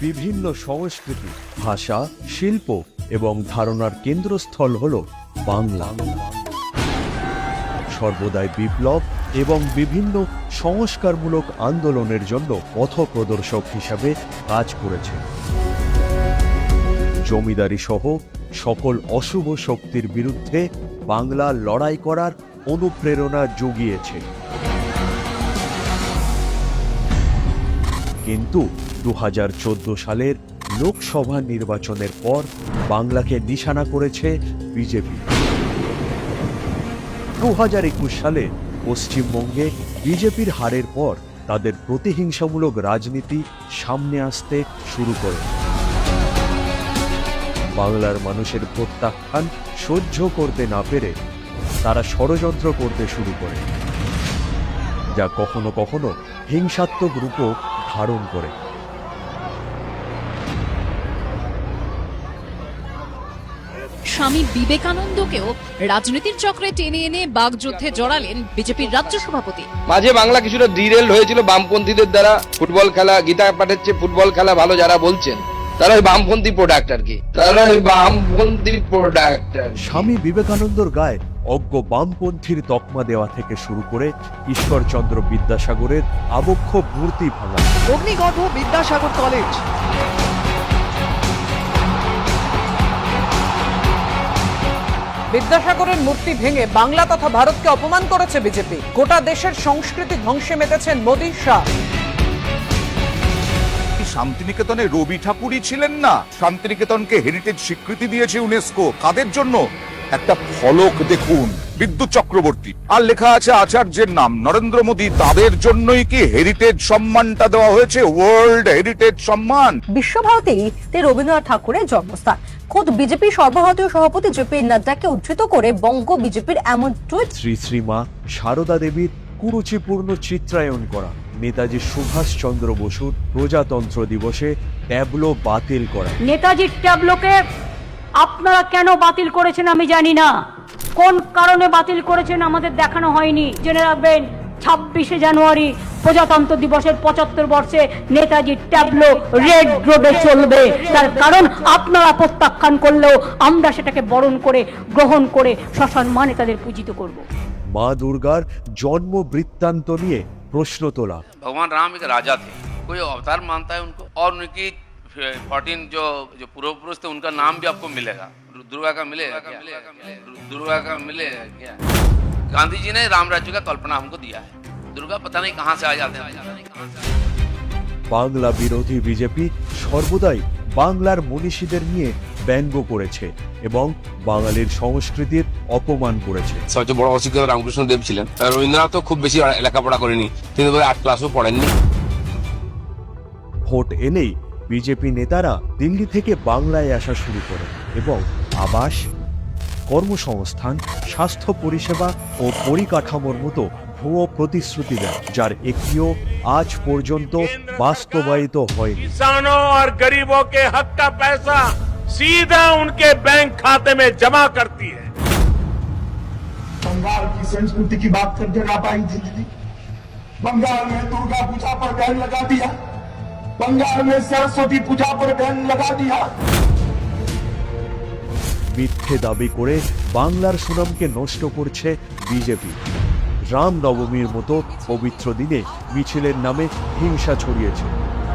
বিভিন্ন সংস্কৃতি, ভাষা, শিল্প এবং ধারণার কেন্দ্রস্থল হল বাংলা। সর্বদাই বিপ্লব এবং বিভিন্ন সংস্কারমূলক আন্দোলনের জন্য পথপ্রদর্শক হিসাবে কাজ করেছে। জমিদারি সহ সকল অশুভ শক্তির বিরুদ্ধে বাংলা লড়াই করার অনুপ্রেরণা জুগিয়েছে। কিন্তু দু হাজার চোদ্দ সালের লোকসভা নির্বাচনের পর বাংলাকে নিশানা করেছে বিজেপি। দু হাজার একুশ সালে পশ্চিমবঙ্গে বিজেপির হারের পর তাদের প্রতিহিংসামূলক রাজনীতি সামনে আসতে শুরু করে। বাংলার মানুষের প্রত্যাখ্যান সহ্য করতে না পেরে তারা ষড়যন্ত্র করতে শুরু করে, যা কখনো কখনো হিংসাত্মক রূপও ধারণ করে। স্বামী বিবেকানন্দকেও রাজনীতির চক্রে টেনে এনে বাগযুদ্ধে জড়ালেন বিজেপির রাজ্য সভাপতি। মাঝে বাংলা কিছুটা ডিরেল হয়েছিল বামপন্থীদের দ্বারা। ফুটবল খেলা গীতা পাঠাচ্ছে ফুটবল খেলা ভালো যারা বলছেন তারা ওই বামপন্থী প্রোডাক্ট আর কি। তারা ওই বামপন্থী প্রোডাক্ট স্বামী বিবেকানন্দর গায়ে অজ্ঞ বামপন্থীর তকমা দেওয়া থেকে শুরু করে ঈশ্বরচন্দ্র বিদ্যাসাগরের আবক্ষ মূর্তি ভাঙা। অগ্নিগর্ভ বিদ্যাসাগর কলেজ। বিদ্যাসাগরের মূর্তি ভেঙে বাংলা তথা ভারতকে অপমান করেছে বিজেপি। গোটা দেশের সংস্কৃতি ধ্বংসে মেতেছেন মোদী শাহ। শান্তিনিকেতনে রবি ঠাকুরই ছিলেন না? শান্তিনিকেতনকে হেরিটেজ স্বীকৃতি দিয়েছে ইউনেস্কো কাদের জন্য? একটা ফলক দেখুন বিদ্যুৎ চক্রবর্তী। আর লেখা আছে আচার্যের নাম। নরেন্দ্র মোদী তাদের জন্যই কি হেরিটেজ সম্মানটা দেওয়া হয়েছে? ওয়ার্ল্ড হেরিটেজ সম্মান বিশ্বভারতীতে রবীন্দ্রনাথ ঠাকুরের জন্মস্থান। খোদ বিজেপি সর্বভারতীয় সভাপতি জেপি নাড্ডাকে উদ্ধৃত করে বঙ্গ বিজেপির এমন টুইট। শ্রী শ্রীমা সারদা দেবীর কুরুচিপূর্ণ চিত্রায়ন করা। নেতাজি সুভাষচন্দ্র বসুর প্রজাতন্ত্র দিবসে ট্যাবলো বাতিল করা। নেতাজির ট্যাবলোকে আপনারা কেন বাতিল করেছেন আমি জানি না কোন কারণে বাতিল করেছেন আমাদের দেখানো হয়নি জেনে রাখবেন ছাব্বিশে জানুয়ারি প্রজাতন্ত্র দিবসের পঁচাত্তর বর্ষে নেতাজির ট্যাবলো রেড রোডে চলবে তার কারণ আপনারা প্রত্যাখ্যান করলেও আমরা সেটাকে বরণ করে গ্রহণ করে সসম্মানে তাদের পূজিত করব মা দুর্গার জন্ম বৃত্তান্ত নিয়ে প্রশ্ন তোলা भगवान राम एक राजा थे कोई अवतार मानता है उनको और उनकी फोर्टीन जो जो पूर्व पुरुष थे उनका नाम भी आपको मिलेगा दुर्गा का मिलेगा क्या? दुर्गा का मिलेगा क्या गांधी जी ने राम राज्य का कल्पना हमको दिया है दुर्गा पता नहीं कहाँ से आ जाते हैं বাংলা বিরোধী বিজেপি সর্বদাই বাংলার মনীষীদের নিয়ে ব্যঙ্গ করেছে এবং বাঙালির সংস্কৃতির অপমান করেছে সবচেয়ে বড় অশিক্ষিত রামকৃষ্ণ দেব ছিলেন আর রবীন্দ্রনাথ তো খুব বেশি লেখাপড়া করেনি তিনি বোধহয় আট ক্লাসও পড়েননি ভোট এলেই বিজেপি নেতারা দিল্লি থেকে বাংলায় আসা শুরু করে এবং আবাস কর্মসংস্থান স্বাস্থ্য পরিষেবা ও পরিকাঠামোর মতো ভুয়ো প্রতিশ্রুতি দেয় যার একটিও আজ পর্যন্ত বাস্তবায়িত হয়নি किसानों और गरीबों के हक का पैसा सीधा उनके बैंक खाते में जमा करती है बंगाल की संस्कृति की बात करके ना पाई थी दीदी बंगाल में दुर्गा पूजा पर बैन लगा दिया बंगाल में सरस्वती पूजा पर बैन लगा दिया মিথ্যে দাবি করে বাংলার সুনামকে নষ্ট করছে বিজেপি রামনবমীর মতো পবিত্র দিনে মিছিলের নামে হিংসা ছড়িয়েছে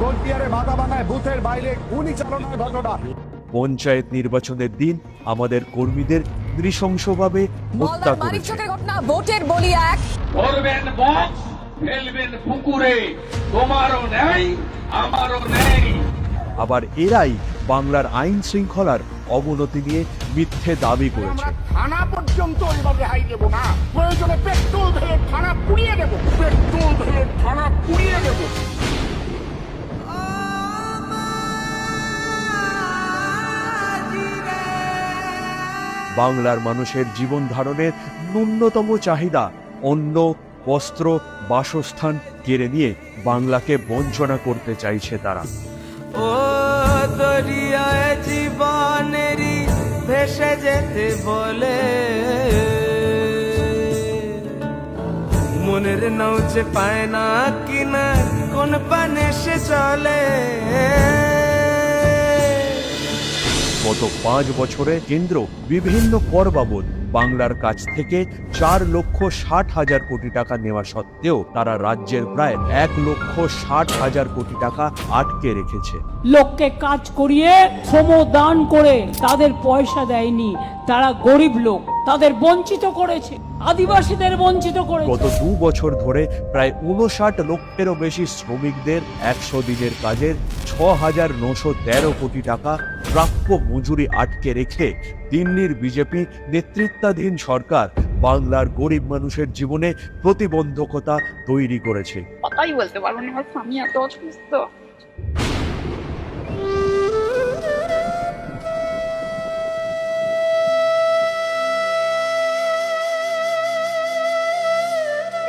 কোচবিহারে বাধা বানায় বুথের বাইরে গুলি চালানোর ঘটনা পঞ্চায়েত নির্বাচনের দিন আমাদের কর্মীদের নৃশংসভাবে হত্যা মলদার করেছে মানিকচকের ঘটনা ভোটের বলি এক করবেন বক্স ফেলবেন পুকুরে। তোমারও নেই আমারও নেই আবার এরাই বাংলার আইন শৃঙ্খলার অবনতি নিয়ে মিথ্যে দাবি করেছে। থানা পর্যন্ত এবার রেহাই দেব না। প্রয়োজনে পেট্রোল ঢেলে থানা পুড়িয়ে দেব। পেট্রোল ঢেলে থানা পুড়িয়ে দেব। বাংলার মানুষের জীবন ধারণের ন্যূনতম চাহিদা অন্ন বস্ত্র বাসস্থান কেড়ে নিয়ে বাংলাকে বঞ্চনা করতে চাইছে তারা। ও দরিয়ায় জীবনেরই ভেসে যেতে বলে। মনের নৌচে পায় না কিনার কোন পানে সে চলে। গত পাঁচ বছরে কেন্দ্র বিভিন্ন কর বাবদ বাংলার কাছ থেকে চার লক্ষ ষাট হাজার কোটি টাকা নেওয়া সত্ত্বেও তারা রাজ্যের প্রায় এক লক্ষ ষাট হাজার কোটি টাকা আটকে রেখেছে। লোককে কাজ করিয়ে শ্রম দান করে তাদের পয়সা দেয়নি। তারা গরিব লোক তাদের বঞ্চিত করেছে আদিবাসীদের বঞ্চিত করেছে। গত দু বছর ধরে প্রায় উনষাট লক্ষেরও বেশি শ্রমিকদের একশো দিনের কাজের ছ হাজার নশো তেরো কোটি টাকা প্রাপ্য মজুরি আটকে রেখে দিল্লির বিজেপি নেতৃত্বাধীন সরকার বাংলার গরিব মানুষের জীবনে প্রতিবন্ধকতা তৈরি করেছে। কথাই বলতে পারব না আমার স্বামী এত অসুস্থ।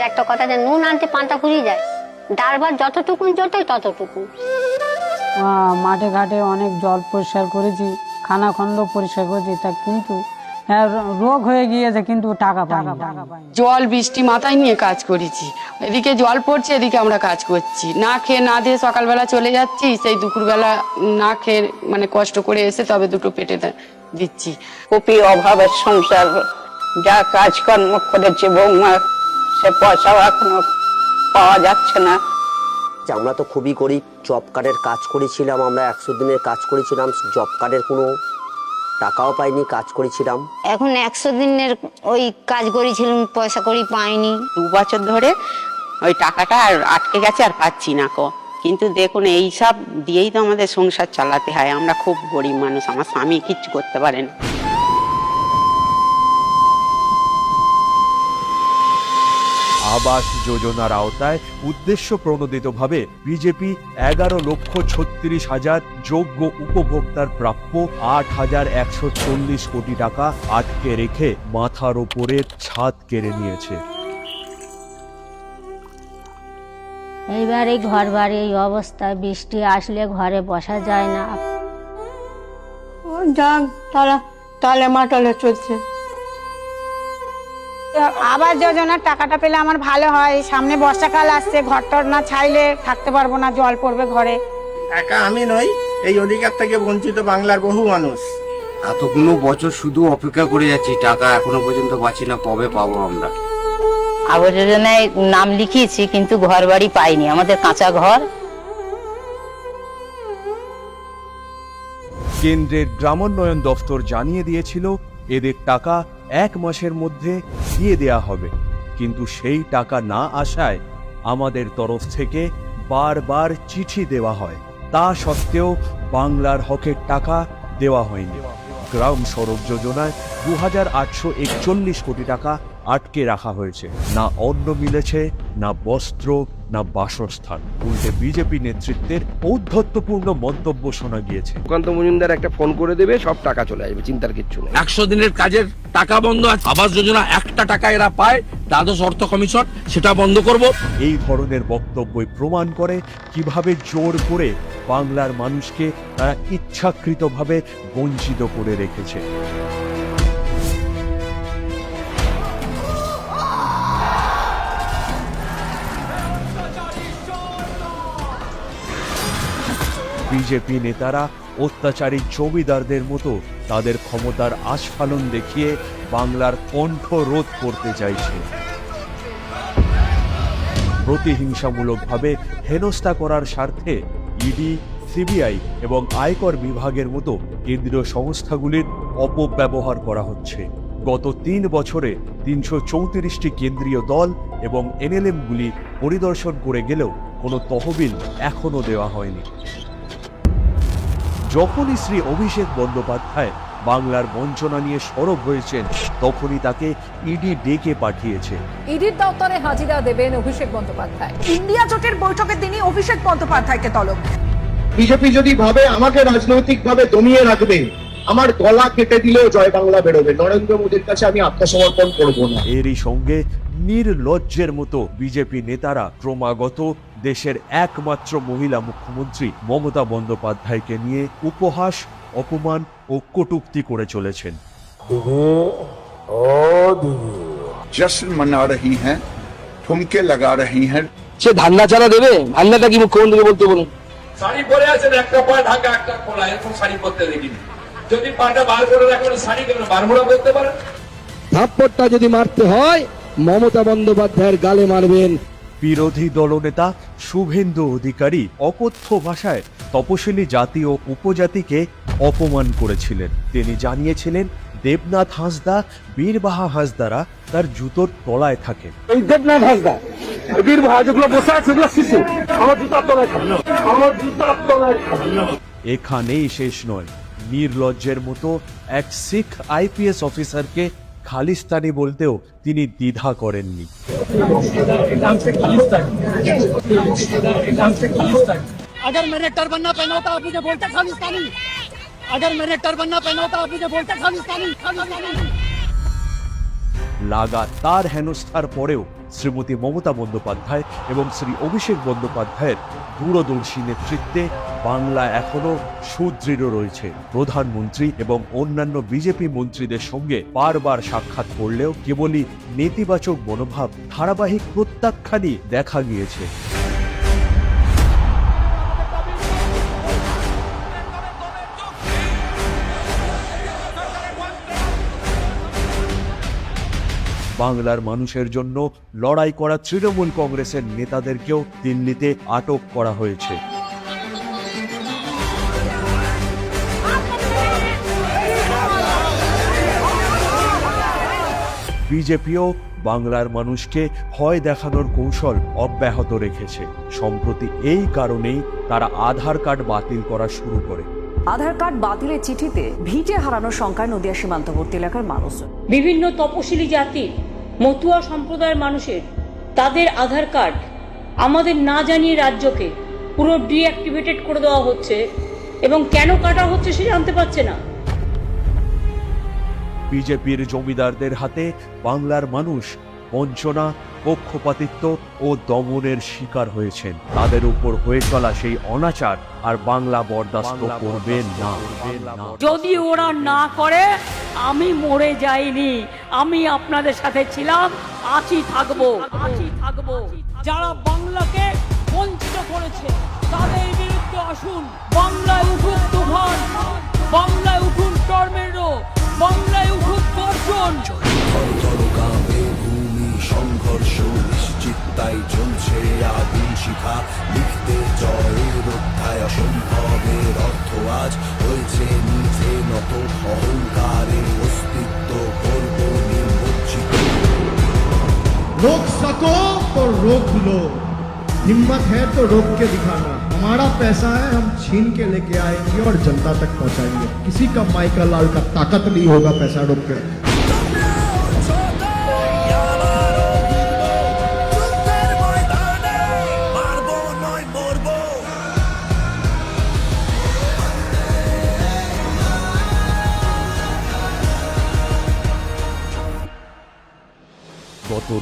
একটা কথা যে নুন আনতে পান্তা ফুরিয়ে যায়। ডালবার যতটুকুন জোটে ততটুকু মাঠে ঘাটে অনেক জল পরিষ্কার করেছি খানা খন্দ পরিষ্কার করেছি তা কিন্তু হ্যাঁ, রোগ হয়ে গিয়েছে কিন্তু টাকা টাকা জল বৃষ্টি মাথায় নিয়ে কাজ করেছি। এদিকে জল পড়ছে এদিকে আমরা কাজ করছি। না খেয়ে না দিয়ে সকালবেলা চলে যাচ্ছি সেই দুপুরবেলা না খেয়ে মানে কষ্ট করে এসে তবে দুটো পেটে দিচ্ছি। খুবই অভাবের সংসার যা কাজকর্ম করেছে বৌমা সে পয়সাও এখনও পাওয়া যাচ্ছে না। আমরা তো খুবই গরিব জব কার্ডের কাজ করেছিলাম আমরা একশো দিনের কাজ করেছিলাম জব কার্ডের কোনো টাকাও পাইনি কাজ করেছিলাম। এখন একশো দিনের ওই কাজ করেছিলাম পয়সা করি পাইনি। দু বছর ধরে ওই টাকাটা আর আটকে গেছে আর পাচ্ছি না কো। কিন্তু দেখুন এই সব দিয়েই তো আমাদের সংসার চালাতে হয়। আমরা খুব গরিব মানুষ আমার স্বামী কিচ্ছু করতে পারেন আবাস যোজনার আওতায় উদ্দেশ্য প্রণোদিতভাবে বিজেপি এগারো লক্ষ ছত্রিশ হাজার যোগ্য উপভোক্তার প্রাপ্য আট হাজার একশো চল্লিশ কোটি টাকা আটকে রেখে মাথার ওপরে ছাদ কেড়ে নিয়েছে। এইবার এই ঘর বাড়ি এই অবস্থায় বৃষ্টি আসলে ঘরে বসা যায় না। যাক তাহলে তাহলে মাটলে চলছে। আবার যোজনার টাকাটা পেলে আমার ভালো হয়। সামনে বর্ষাকাল আসছে ঘরটর না ছাইলে থাকতে পারব না জল পড়বে ঘরে। একা আমি নই এই অধিকার থেকে বঞ্চিত বাংলার বহু মানুষ। এতগুলো বছর শুধু অপেক্ষা করে যাচ্ছি টাকা এখনও পর্যন্ত পাচ্ছি না কবে পাবো আমরা? আবাস যোজনায় নাম লিখিয়েছি কিন্তু ঘর বাড়ি পাইনি। আমাদের কাঁচা ঘর। কেন্দ্রের গ্রামোন্নয়ন দফতর জানিয়ে দিয়েছিল এদের টাকা এক মাসের মধ্যে দিয়ে দেয়া হবে। কিন্তু সেই টাকা না আসায় আমাদের তরফ থেকে বারবার চিঠি দেওয়া হয়। তা সত্ত্বেও বাংলার হকের টাকা দেওয়া হয়নি। গ্রাম সড়ক যোজনায় দু হাজার আটশো একচল্লিশ কোটি টাকা আটকে রাখা হয়েছে। না অন্ন মিলেছে, না বস্ত্র না বাসস্থান। উল্টে বিজেপি নেতৃত্বের ঔদ্ধত্যপূর্ণ মন্তব্য শোনা গিয়েছে। সুকান্ত মজুমদার একটা ফোন করে দেবে সব টাকা চলে আসবে চিন্তার কিচ্ছু নেই। একশো দিনের কাজের টাকা বন্ধ আছে। আবাস যোজনা একটা টাকা এরা পায় দ্বাদশ অর্থ কমিশন সেটা বন্ধ করব। এই ধরনের বক্তব্যই প্রমাণ করে কীভাবে জোর করে বাংলার মানুষকে তারা ইচ্ছাকৃতভাবে বঞ্চিত করে রেখেছে। বিজেপি নেতারা অত্যাচারী জমিদারদের মতো তাদের ক্ষমতার আস্ফালন দেখিয়ে বাংলার কণ্ঠ রোধ করতে চাইছে। প্রতিহিংসামূলকভাবে হেনস্থা করার স্বার্থে ইডি, সিবিআই এবং আয়কর বিভাগের মতো কেন্দ্রীয় সংস্থাগুলির অপব্যবহার করা হচ্ছে। গত তিন বছরে তিনশো চৌত্রিশটি কেন্দ্রীয় দল এবং এনএলএমগুলি পরিদর্শন করে গেলেও কোনো তহবিল এখনও দেওয়া হয়নি। যখনই শ্রী অভিষেক বন্দ্যোপাধ্যায় বাংলার বঞ্চনা নিয়ে সরব হয়েছেন তখনই তাকে ইডি ডেকে পাঠিয়েছে। ইডির দপ্তরে হাজিরা দেবেন অভিষেক বন্দ্যোপাধ্যায়। ইন্ডিয়া জোটের বৈঠকের দিনই অভিষেক বন্দ্যোপাধ্যায়কে তলব। বিজেপি যদি ভাবে আমাকে রাজনৈতিক ভাবে দমিয়ে রাখবে আমার গলা কেটে দিলেও জয় বাংলা বেরোবে। নরেন্দ্র মোদীর কাছে আমি আত্মসমর্পণ করব না। এরই সঙ্গে নির্লজ্জের মতো বিজেপি নেতারা ক্রমাগত দেশের একমাত্র মহিলা মুখ্যমন্ত্রী মমতা বন্দ্যোপাধ্যায়কে নিয়ে উপহাস অপমান ও কটুক্তি করে চলেছেন। জশ্ন মনা রহি হ্যাঁ ঠুমকে লাগা রহি হ্যাঁ সে ধান্না চারা দেবে? ধান্দাটা কি মুখ্যমন্ত্রীকে বলতে বলুন। শাড়ি পরে আছেন একটা পা ঢাকা একটা খোলা। এরকম শাড়ি পরতে দেখিনি। যদি পাটা বার করে রাখেন শাড়ি কেন করতে পারেন? থাপ্পড়টা যদি মারতে হয় মমতা বন্দ্যোপাধ্যায়ের গালে মারবেন বিরোধী দলনেতা শুভেন্দু অধিকারী অকথ্য ভাষায় তপশিলি জাতি ও উপজাতিকে অপমান করেছিলেন। তিনি জানিয়েছিলেন দেবনাথ হাঁসদা বীরবাহা হাঁসদারা তার জুতোর তলায় থাকেন এই দেবনাথ হাসদা বীর যেগুলো বসে আছে সেগুলো শিশু। আমার জুতার তলায় খাবে আমার জুতার তলায় খাবে এখানেই শেষ নয়। নির্লজ্জের মতো এক শিখ আইপিএস অফিসারকে খালিস্তানি বলতেও তিনি দ্বিধা করেননি अगर मैंने टर्बन पहना होता आप मुझे बोलते खालिस्तानी अगर मैंने टर्बन पहना होता आप मुझे बोलते खालिस्तानी खालिस्तानी লাগাতার হেনস্থার পরেও শ্রীমতী মমতা বন্দ্যোপাধ্যায় এবং শ্রী অভিষেক বন্দ্যোপাধ্যায়ের দূরদর্শী নেতৃত্বে বাংলা এখনও সুদৃঢ় রয়েছে। প্রধানমন্ত্রী এবং অন্যান্য বিজেপি মন্ত্রীদের সঙ্গে বারবার সাক্ষাৎ করলেও কেবলই নেতিবাচক মনোভাব, ধারাবাহিক প্রত্যাখ্যানই দেখা গিয়েছে। বাংলার মানুষের জন্য লড়াই করা তৃণমূল কংগ্রেসের নেতাদেরকেও দিল্লিতে আটক করা হয়েছে। বিজেপিও বাংলার মানুষকে ভয় দেখানোর কৌশল অব্যাহত রেখেছে। সম্প্রতি এই কারণেই তারা আধার কার্ড বাতিল করা শুরু করে। আধার কার্ড বাতিলের চিঠিতে ভিটে হারানোর সংখ্যায় নদিয়া সীমান্তবর্তী এলাকার মানুষজন। বিভিন্ন তপশিলি জাতির মতুয়া সম্প্রদায়ের মানুষের তাদের আধার কার্ড আমাদের না জানিয়ে রাজ্যকে পুরো ডিঅ্যাক্টিভেটেড করে দেওয়া হচ্ছে এবং কেন কাটা হচ্ছে সে জানতে পারছে না। বিজেপির জমিদারদের হাতে বাংলার মানুষ বঞ্চনা পক্ষপাতিত্ব ও দমনের শিকার হয়েছেন। তাদের উপর হয়ে চলা সেই অনাচার আর বাংলা বরদাস্ত করবে না। যদি ওরা না করে আমি মরে যাইনি। আমি আপনাদের সাথে ছিলাম আছি থাকব। আছি থাকব। যারা বাংলাকে বঞ্চিত করেছে তাদের বিরুদ্ধে আসুন। বাংলায় উঠুক তুফান। বাংলায় উঠুন টর্মেডো বাংলায় উঠুক গর্জন শিখা লিখতে জয়ের অধ্যায় অসম্ভবের অর্থ আজ হয়েছে নিচে নত অহংকারের অস্তিত্ব করব নির্বচ্ছিত रोक सको तो रोक लो हिम्मत है तो रोक के दिखाना हमारा पैसा है हम छीन के लेके आएंगे और जनता तक पहुंचाएंगे किसी का माइका लाल का ताकत नहीं होगा पैसा रोक के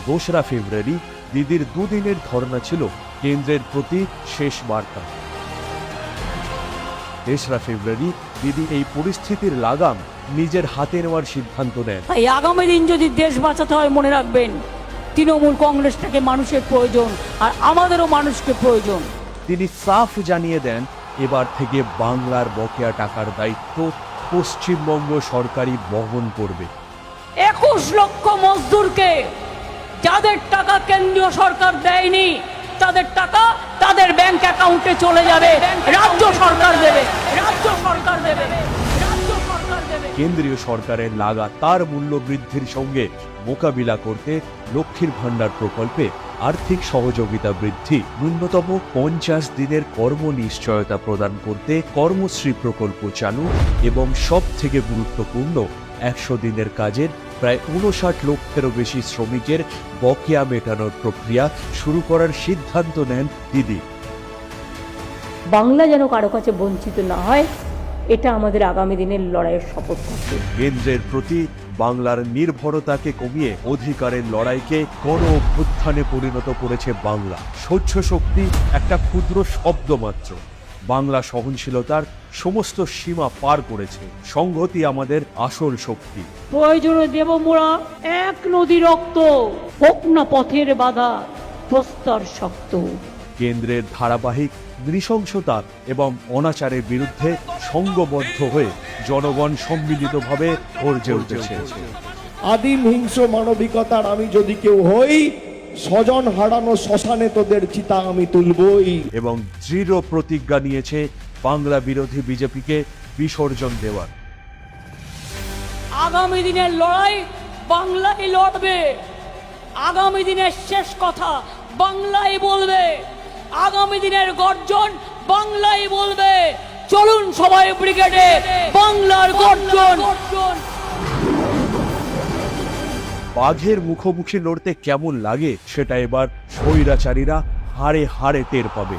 দোসরা ফেব্রুয়ারি দিদির দুদিনের ধর্ণা ছিল কেন্দ্রের প্রতি শেষ বার্তা। তেসরা ফেব্রুয়ারি দিদি এই পরিস্থিতির লাগাম নিজের হাতে নেওয়ার সিদ্ধান্ত নেন। তাই আগামী দিন যদি দেশ বাঁচাতে হয় মনে রাখবেন তৃণমূল কংগ্রেসটাকে মানুষের প্রয়োজন আর আমাদেরও মানুষকে প্রয়োজন। তিনি সাফ জানিয়ে দেন এবার থেকে বাংলার বকেয়া টাকার দায়িত্ব পশ্চিমবঙ্গ সরকারই বহন করবে। একুশ লক্ষ মজদুরকে যাদের টাকা কেন্দ্রীয় সরকার দেয়নি, তাদের টাকা তাদের ব্যাংক অ্যাকাউন্টে চলে যাবে। রাজ্য সরকার দেবে। রাজ্য সরকার দেবে। কেন্দ্রীয় সরকারের লাগাতার মূল্য বৃদ্ধির সঙ্গে মোকাবিলা করতে লক্ষ্মীর ভাণ্ডার প্রকল্পে আর্থিক সহযোগিতা বৃদ্ধি, ন্যূনতম পঞ্চাশ দিনের কর্ম নিশ্চয়তা প্রদান করতে কর্মশ্রী প্রকল্প চালু এবং সব থেকে গুরুত্বপূর্ণ একশো দিনের কাজের প্রায় উনষাট লক্ষেরও বেশি শ্রমিকের বকেয়া মেটানোর প্রক্রিয়া শুরু করার সিদ্ধান্ত নেন দিদি। বাংলা যেন কারও কাছে বঞ্চিত না হয় এটা আমাদের আগামী দিনের লড়াইয়ের শপথ থাকবে। কেন্দ্রের প্রতি বাংলার নির্ভরতাকে কমিয়ে অধিকারের লড়াইকে গণ অভ্যুত্থানে পরিণত করেছে বাংলা। সহ্য শক্তি একটা ক্ষুদ্র শব্দ মাত্র। বাংলা সহনশীলতার সমস্ত সীমা পার করেছে। সংহতি আমাদের আসল শক্তি। প্রয়োজনে দেব মোরা এক নদী রক্ত হোক না পথের বাধা প্রস্তর শক্ত। কেন্দ্রের ধারাবাহিক নৃশংসতা এবং অনাচারের বিরুদ্ধে সংঘবদ্ধ হয়ে জনগণ সম্মিলিতভাবে গর্জে উঠেছে। আদিম হিংস্র মানবিকতার আমি যদি কেউ হই স্বজন হারানো শ্মশানে তোদের চিতা আমি তুলবই। এবং দৃঢ় প্রতিজ্ঞা নিয়েছে বাংলা বিরোধী বিজেপিকে বিসর্জন দেওয়ার। আগামী দিনের লড়াই বাংলাই লড়বে। আগামী দিনের শেষ কথা বাংলাই বলবে। আগামী দিনের গর্জন বাংলাই বলবে। চলুন সবাই ব্রিগেডে বাংলার গর্জন। বাঘের মুখোমুখি লড়তে কেমন লাগে সেটা এবার স্বৈরাচারীরা হাড়ে হাড়ে টের পাবে।